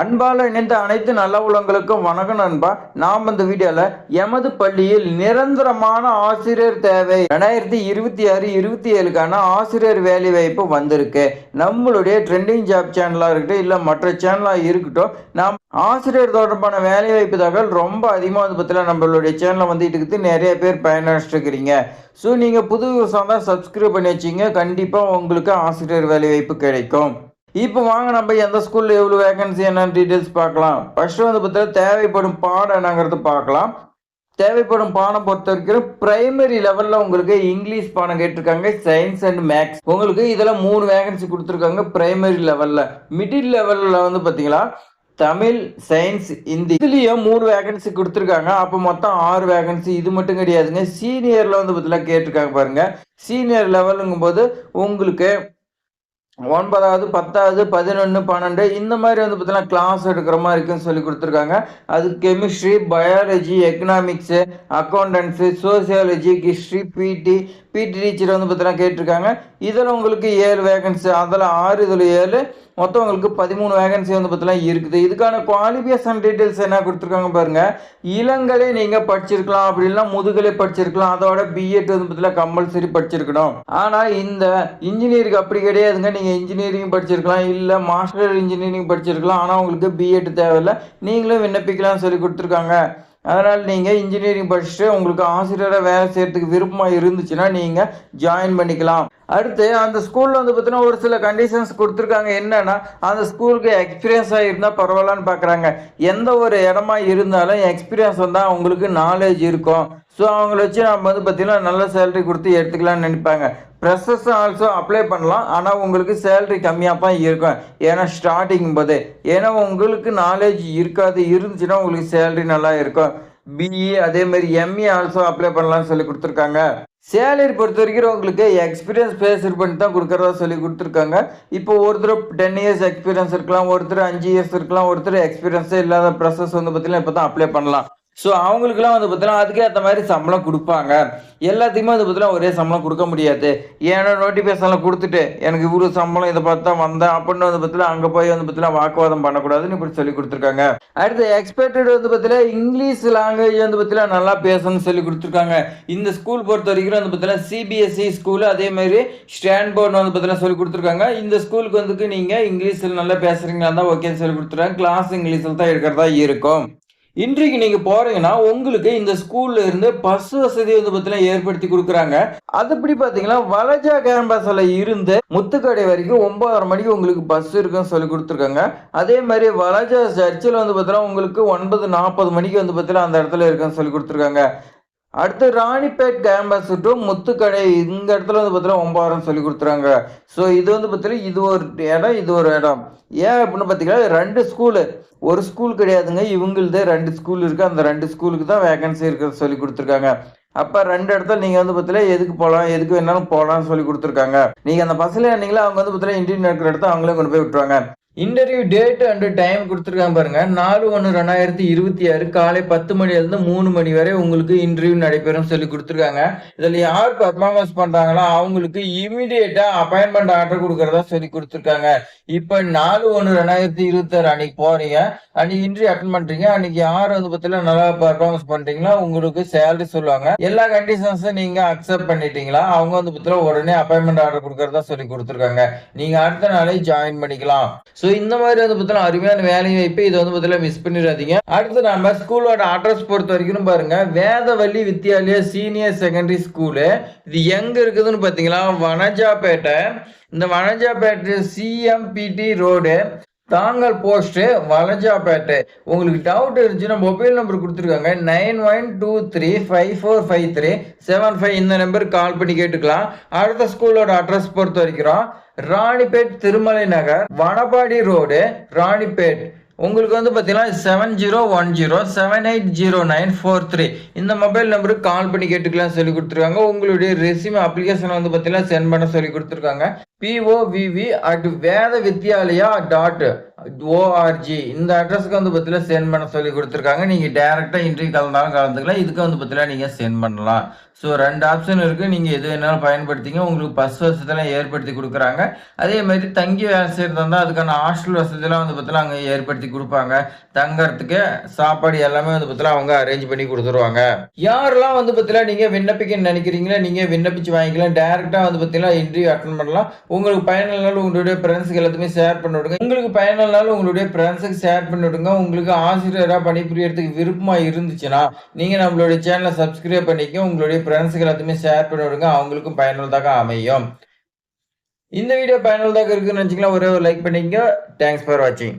அன்பால இணைந்த அனைத்து நல்ல உள்ளங்களுக்கும் வணக்கம் நண்பா. நாம் இந்த வீடியோல எமது பள்ளியில் நிரந்தரமான ஆசிரியர் தேவை. ரெண்டாயிரத்தி இருபத்தி ஆறு இருபத்தி ஏழுக்கான ஆசிரியர் வேலை வாய்ப்பு வந்திருக்கு. நம்மளுடைய ட்ரெண்டிங் ஜாப் சேனலா இருக்கட்டும் இல்ல மற்ற சேனலா இருக்கட்டும் நாம் ஆசிரியர் தொடர்பான வேலை வாய்ப்பு தகவல் ரொம்ப அதிகமாக வந்து பத்தில நம்மளுடைய சேனலை வந்துட்டு இருக்குது நிறைய பேர் பயனடைச்சிட்டு இருக்கிறீங்க ஸோ நீங்கள் புது விவசாயம் தான் சப்ஸ்கிரைப் பண்ணி வச்சிங்க. கண்டிப்பாக உங்களுக்கு ஆசிரியர் வேலை வாய்ப்பு கிடைக்கும். இப்போ வாங்க நம்ம எந்த ஸ்கூலில் எவ்வளோ வேகன்சி என்னன்னு டீட்டெயில்ஸ் பார்க்கலாம். ஃபர்ஸ்ட் வந்து பார்த்தா தேவைப்படும் பாடம் என்னங்கிறது பார்க்கலாம். தேவைப்படும் பாடம் பொறுத்த வரைக்கும் பிரைமரி லெவலில் உங்களுக்கு இங்கிலீஷ் பாடம் கேட்டிருக்காங்க சயின்ஸ் அண்ட் மேக்ஸ் உங்களுக்கு இதில் மூணு வேகன்சி கொடுத்துருக்காங்க பிரைமரி லெவலில் மிடில் லெவலில் வந்து பார்த்தீங்களா தமிழ் சயின்ஸ் இந்தி இதுலேயும் மூணு வேகன்சி கொடுத்துருக்காங்க. அப்போ மொத்தம் ஆறு வேகன்சி இது மட்டும் கிடையாதுங்க. சீனியரில் வந்து பார்த்தீங்கன்னா கேட்டிருக்காங்க பாருங்கள் சீனியர் லெவலுங்கும் போது உங்களுக்கு ஒன்பதாவது பத்தாவது பதினொன்று பன்னெண்டு இந்த மாதிரி வந்து பார்த்தீங்கன்னா கிளாஸ் எடுக்கிற மாதிரி இருக்குன்னு சொல்லி கொடுத்துருக்காங்க. அது chemistry biology economics accountancy sociology history PT PT teacher வந்து பார்த்தீங்கன்னா கேட்டிருக்காங்க. இதில் உங்களுக்கு ஏழு வேகன்சி அதில் ஆறு இதில் ஏழு. மொத்தம் உங்களுக்கு பதிமூணு வேகன்சி வந்து பார்த்தீங்கன்னா இருக்குது. இதுக்கான குவாலிஃபிகேஷன் டீட்டெயில்ஸ் என்ன கொடுத்துருக்காங்க பாருங்கள் இளங்கலை நீங்கள் படிச்சிருக்கலாம். அப்படின்னா முதுகலை படிச்சிருக்கலாம். அதோட பிஎட் வந்து பார்த்தீங்கன்னா கம்பல்சரி படிச்சிருக்கணும். ஆனால் இந்த இன்ஜினியரிங் அப்படி கிடையாதுங்க. நீங்கள் இன்ஜினியரிங் படிச்சிருக்கலாம். இல்லை மாஸ்டர் இன்ஜினியரிங் படிச்சிருக்கலாம். ஆனால் உங்களுக்கு பிஎட் தேவையில்லை. நீங்களும் விண்ணப்பிக்கலாம்னு சொல்லி கொடுத்துருக்காங்க. அதனால் நீங்கள் இன்ஜினியரிங் படிச்சுட்டு உங்களுக்கு ஆசிரியராக வேலை செய்கிறதுக்கு விருப்பமாக இருந்துச்சுன்னா நீங்கள் ஜாயின் பண்ணிக்கலாம். அடுத்து அந்த ஸ்கூலில் வந்து பார்த்தீங்கன்னா ஒரு சில கண்டிஷன்ஸ் கொடுத்துருக்காங்க. என்னன்னா அந்த ஸ்கூலுக்கு எக்ஸ்பீரியன்ஸாக இருந்தால் பரவாயில்லன்னு பார்க்குறாங்க எந்த ஒரு இடமா இருந்தாலும் எக்ஸ்பீரியன்ஸ் வந்தால் அவங்களுக்கு நாலேஜ் இருக்கும். ஸோ அவங்கள வச்சு நம்ம வந்து பார்த்தீங்கன்னா நல்ல சேலரி கொடுத்து எடுத்துக்கலாம்னு நினைப்பாங்க. ப்ரெஷர்ஸ் ஆல்சோ அப்ளை பண்ணலாம். ஆனால் உங்களுக்கு சேலரி கம்மியாக தான் இருக்கும். ஏன்னா ஸ்டார்டிங் போது. ஏன்னா உங்களுக்கு நாலேஜ் இருக்காது. இருந்துச்சுன்னா உங்களுக்கு சேலரி நல்லா இருக்கும். பிஇ அதே மாதிரி எம்இ ஆல்சோ அப்ளை பண்ணலாம்னு சொல்லி கொடுத்துருக்காங்க. சேலரி பொறுத்த வரைக்கும் உங்களுக்கு எக்ஸ்பீரியன்ஸ் பேஸ் பண்ணி தான் கொடுக்குறதா சொல்லி கொடுத்துருக்காங்க. இப்போ ஒருத்தர் டென் இயர்ஸ் எக்ஸ்பீரியன்ஸ் இருக்கலாம் ஒருத்தர் அஞ்சு இயர்ஸ் இருக்கலாம் ஒருத்தர் எக்ஸ்பீரியன்ஸே இல்லாத ப்ரொசஸ் வந்து பார்த்தீங்கன்னா இப்போ தான் அப்ளை பண்ணலாம். ஸோ அவங்களுக்குலாம் வந்து பார்த்தீங்கன்னா அதுக்கேற்ற மாதிரி சம்பளம் கொடுப்பாங்க. எல்லாத்தையுமே வந்து பார்த்தீங்கன்னா ஒரே சம்பளம் கொடுக்க முடியாது. ஏன்னா நோட்டிஃபிகேஷன்லாம் கொடுத்துட்டு எனக்கு இவ்வளோ சம்பளம் இதை பார்த்து தான் வந்தேன் அப்படின்னு வந்து பார்த்தீங்கன்னா அங்கே போய் வந்து பார்த்தீங்கன்னா வாக்குவாதம் பண்ணக்கூடாதுன்னு இப்படி சொல்லி கொடுத்துருக்காங்க. அடுத்து எக்ஸ்பெக்டட் வந்து பார்த்தீங்கன்னா இங்கிலீஷ் லாங்குவேஜ் வந்து பார்த்தீங்கன்னா நல்லா பேசணும்னு சொல்லி கொடுத்துருக்காங்க. இந்த ஸ்கூல் பொறுத்த வரைக்கும் வந்து பார்த்தீங்கன்னா சிபிஎஸ்சி ஸ்கூலு அதே மாதிரி ஸ்டாண்ட் போர்டு வந்து பார்த்தீங்கன்னா சொல்லி கொடுத்துருக்காங்க. இந்த ஸ்கூலுக்கு வந்துக்கு நீங்கள் இங்கிலீஷில் நல்லா பேசுகிறீங்களா தான் ஓகேன்னு சொல்லி கொடுத்துருக்காங்க. கிளாஸ் இங்கிலீஷில் தான் எடுக்கிறதா இருக்கும். இன்றைக்கு நீங்க போறீங்கன்னா உங்களுக்கு இந்த ஸ்கூல்ல இருந்து பஸ் வசதி வந்து பார்த்தீங்கன்னா ஏற்படுத்தி கொடுக்குறாங்க. அதுபடி பாத்தீங்கன்னா வலஜா கேம்பஸ்ல இருந்து முத்துக்கடை வரைக்கும் ஒன்பதரை மணிக்கு உங்களுக்கு பஸ் இருக்குன்னு சொல்லி கொடுத்துருக்காங்க. அதே மாதிரி வலஜா சர்ச்சில் வந்து பார்த்தீங்கன்னா உங்களுக்கு ஒன்பது நாற்பது மணிக்கு வந்து பார்த்தீங்கன்னா அந்த இடத்துல இருக்குன்னு சொல்லி கொடுத்துருக்காங்க. அடுத்து ராணிப்பேட் கேம்பஸ் டு முத்துக்கடை. இந்த இடத்துல வந்து பார்த்தீங்கன்னா ஒன்பதாயிரம் சொல்லி கொடுத்துறாங்க. ஸோ இது வந்து பார்த்தீங்கன்னா இது ஒரு இடம் இது ஒரு இடம். ஏன் அப்படின்னு பார்த்தீங்கன்னா ரெண்டு ஸ்கூலு ஒரு ஸ்கூல் கிடையாதுங்க. இவங்களது ரெண்டு ஸ்கூல் இருக்குது அந்த ரெண்டு ஸ்கூலுக்கு தான் வேகன்சி இருக்கிறது சொல்லி கொடுத்துருக்காங்க. அப்போ ரெண்டு இடத்துல நீங்கள் வந்து பார்த்தீங்கன்னா எதுக்கு போகலாம் எதுக்கு வேணாலும் போகலாம்னு சொல்லி கொடுத்துருக்காங்க. நீங்கள் அந்த பஸ்ஸில் இருந்தீங்களா அவங்க வந்து பார்த்தீங்கன்னா இன்டர்வியூ நடக்கிற இடத்த அவங்களே கொண்டு போய் விட்டுருவாங்க. இன்டர்வியூ டேட் அண்ட் டைம் கொடுத்துருக்காங்க பாருங்க. நாலு ஒன்று ரெண்டாயிரத்தி இருபத்தி ஆறு காலை பத்து மணிலேருந்து மூணு மணி வரை உங்களுக்கு இன்டர்வியூ நடைபெறும் சொல்லி கொடுத்துருக்காங்க. இதில் யார் பர்ஃபார்மன்ஸ் பண்ணுறாங்களோ அவங்களுக்கு இமீடியட்டாக அப்பாயின்மெண்ட் ஆர்டர் கொடுக்கறதா சொல்லி கொடுத்துருக்காங்க. இப்போ நாலு ஒன்று ரெண்டாயிரத்தி இருபத்தாறு அன்னைக்கு போறீங்க. அன்னைக்கு இன்டர்வியூ அட்டன் பண்ணுறீங்க அன்னைக்கு யார் வந்து பார்த்தீங்கன்னா நல்லா பர்ஃபார்மன்ஸ் பண்ணுறீங்களா உங்களுக்கு சேலரி சொல்லுவாங்க. எல்லா கண்டிஷன்ஸும் நீங்கள் அக்செப்ட் பண்ணிட்டீங்களா? அவங்க வந்து பார்த்தீங்கன்னா உடனே அப்பாயின்மெண்ட் ஆர்டர் கொடுக்கறதா சொல்லி கொடுத்துருக்காங்க. நீங்கள் அடுத்த நாளே ஜாயின் பண்ணிக்கலாம். ஸோ இந்த மாதிரி வந்து பார்த்தீங்கன்னா அருமையான வேலை வாய்ப்பு இதை வந்து பார்த்தீங்கன்னா மிஸ் பண்ணிடாதீங்க. அடுத்து நம்ம ஸ்கூலோட அட்ரஸ் பொறுத்த வரைக்கும் பாருங்க. Vedavalli Vidyalaya senior secondary school இது எங்க இருக்குதுன்னு பார்த்தீங்களா? வனஜாப்பேட்டை. இந்த வனஜாப்பேட்டை சிஎம்பிடி ரோடு தாங்கள் போஸ்ட்டு வலஜாப்பேட்டை. உங்களுக்கு டவுட் இருந்துச்சுன்னா மொபைல் நம்பர் கொடுத்துருக்காங்க. Nine one two three five four five three seven five இந்த நம்பருக்கு கால் பண்ணி கேட்டுக்கலாம். அடுத்த ஸ்கூலோட அட்ரஸ் பொறுத்த வரைக்கும் ராணிப்பேட் திருமலை நகர் வனபாடி ரோடு ராணிப்பேட். உங்களுக்கு வந்து பார்த்தீங்கன்னா seven zero one zero seven eight zero nine four three இந்த மொபைல் நம்பருக்கு கால் பண்ணி கேட்டுக்கலாம் சொல்லி கொடுத்துருக்காங்க. உங்களுடைய ரெசியூம் அப்ளிகேஷன் வந்து பார்த்தீங்கன்னா சென்ட் பண்ண சொல்லி கொடுத்துருக்காங்க. பிஓவிவி அட் வேத வித்யாலயா டாட் ஓஆர்ஜி இந்த அட்ரஸ்க்கு வந்து பார்த்தீங்கன்னா சென்ட் பண்ண சொல்லி கொடுத்துருக்காங்க. நீங்கள் டேரெக்டாக இன்டர்வியூ கலந்தாலும் கலந்துக்கலாம். இதுக்கு வந்து பார்த்தீங்கன்னா நீங்கள் சென்ட் பண்ணலாம். ஸோ ரெண்டு ஆப்ஷன் இருக்குது நீங்கள் எது வேணாலும் பயன்படுத்திங்க. உங்களுக்கு பஸ் வசதியெல்லாம் ஏற்படுத்தி கொடுக்குறாங்க. அதே மாதிரி தங்கி வேலை செய்கிறதா இருந்தால் அதுக்கான ஹாஸ்டல் வசதியெல்லாம் வந்து பார்த்தீங்கன்னா அங்கே ஏற்படுத்தி கொடுப்பாங்க. தங்கறதுக்கு சாப்பாடு எல்லாமே வந்து பார்த்தீங்கன்னா அவங்க அரேஞ்ச் பண்ணி கொடுத்துருவாங்க. யாரெல்லாம் வந்து பார்த்தீங்கன்னா நீங்கள் விண்ணப்பிக்க நினைக்கிறீங்களோ நீங்கள் விண்ணப்பிச்சு வாங்கிக்கலாம். டேரெக்டாக வந்து பார்த்தீங்கன்னா இன்டர்வியூ அட்டன் பண்ணலாம். உங்களுக்கு பயனில்னாலும் உங்களுடைய ஃப்ரெண்ட்ஸுக்கு எல்லாத்தையுமே ஷேர் பண்ணி விடுங்க. உங்களுக்கு பயனில்னாலும் உங்களுடைய ஃப்ரெண்ட்ஸுக்கு ஷேர் பண்ணி விடுங்க உங்களுக்கு ஆசிரியராக பணிபுரியறதுக்கு விருப்பமாக இருந்துச்சுன்னா நீங்கள் நம்மளுடைய சேனலை சப்ஸ்கிரைப் பண்ணிக்க உங்களுடைய ஃப்ரெண்ட்ஸுக்கு எல்லாத்தையுமே ஷேர் பண்ணி விடுங்க அவங்களுக்கும் பயனுள்ளதாக அமையும். இந்த வீடியோ பயனுள்ளதாக இருக்குன்னு நினச்சிக்கலாம் ஒரே ஒரு லைக் பண்ணிக்கங்க. தேங்க்ஸ் ஃபார் வாட்சிங்